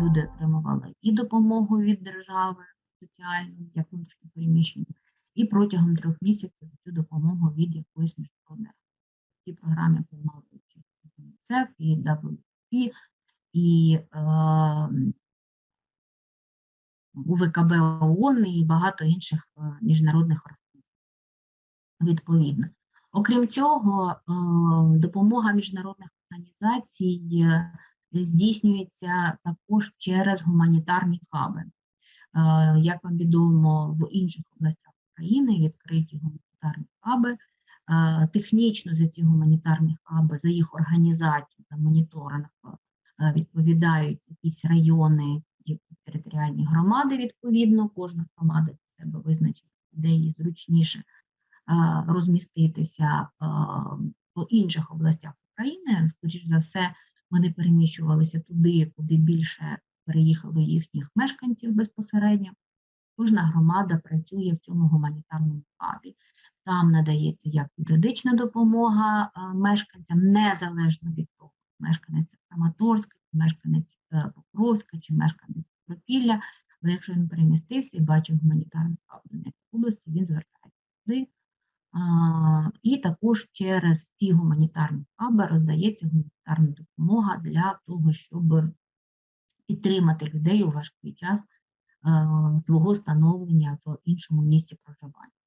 люди отримували і допомогу від держави соціальну, як внутрішньо переміщені, і протягом трьох місяців цю допомогу від якоїсь міжнародної в цій програмі приймали участь і ЮНІСЕФ, і WFP, і е, УВКБ ООН і багато інших е, міжнародних організацій. Відповідно. Окрім цього, е, допомога міжнародних організацій е, здійснюється також через гуманітарні хаби. Е, Як вам відомо, в інших областях України відкриті гуманітарні хаби. Е, Технічно за ці гуманітарні хаби, за їх організацію та моніторинг е, відповідають якісь райони, територіальні громади, відповідно, кожна громада для себе визначить, де їй зручніше розміститися в інших областях України. Скоріш за все, вони переміщувалися туди, куди більше переїхало їхніх мешканців безпосередньо. Кожна громада працює в цьому гуманітарному хабі. Там надається як юридична допомога е, мешканцям, незалежно від того, мешканець Краматорська, мешканець е, Покровська, чи мешканець Пропілля. Але якщо він перемістився і бачив гуманітарний хаб Донецької області, він звертається туди. І також через ті гуманітарні хаби роздається гуманітарна допомога для того, щоб підтримати людей у важкий час е, свого становлення в іншому місці проживання.